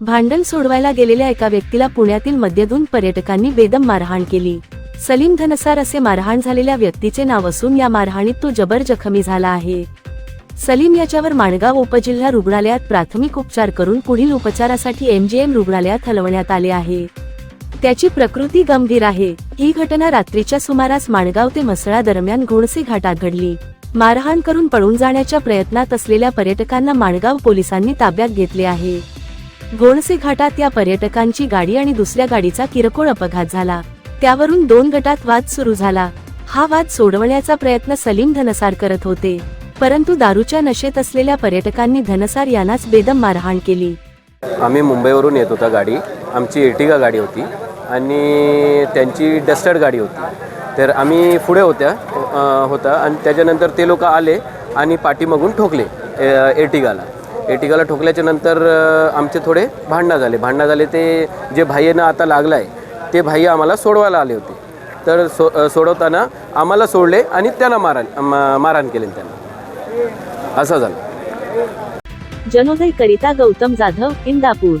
भांडण सोडवायला गेलेल्या एका व्यक्तीला पुण्यातील मद्यधून पर्यटकांनी बेदम मारहाण केली. सलीम धनसार असे मारहाण झालेल्या व्यक्तीचे नाव असून या मारहाणीत तो जबर जखमी झाला आहे. सलीम याच्यावर माणगाव उपजिल्हा रुग्णालयात प्राथमिक उपचार करून पुढील उपचारासाठी एमजीएम रुग्णालयात हलवण्यात आले आहे. त्याची प्रकृती गंभीर आहे. ही घटना रात्रीच्या सुमारास माणगाव ते म्हसळा दरम्यान घोणसे घाटात घडली. मारहाण करून पळून जाण्याच्या प्रयत्नात असलेल्या पर्यटकांना माणगाव पोलिसांनी ताब्यात घेतले आहे. गोणसे घाटात या पर्यटकांची गाडी आणि दुसऱ्या गाडीचा किरकोळ अपघात झाला. त्यावरून दोन गटात वाद सुरू झाला. हा वाद सोडवण्याचा प्रयत्न सलीम धनसार करत होते. परंतु दारूच्या नशेत असलेल्या पर्यटकांनी धनसार यांनाच बेदम मारहाण केली. आम्ही मुंबईवरून येत होता गाडी. आमची एटिगा गाडी होती आणि त्यांची डस्टर्ड गाडी होती. तर आम्ही पुढे होत्या होता आणि त्याच्यानंतर ते लोक आले आणि पाठीमागून ठोकले एटिगाला एटिकाला ठोकल्याच्या नंतर आमचे थोडे भांडणं झाले. भांडणं झाले ते जे भाईनं आता लागलं आहे ते भाई आम्हाला सोडवायला आले होते. तर सो सोडवताना आम्हाला सोडले आणि त्यांना मारहाण मारहाण केले त्यांना. असं झालं. जनोदय करिता गौतम जाधव इंदापूर.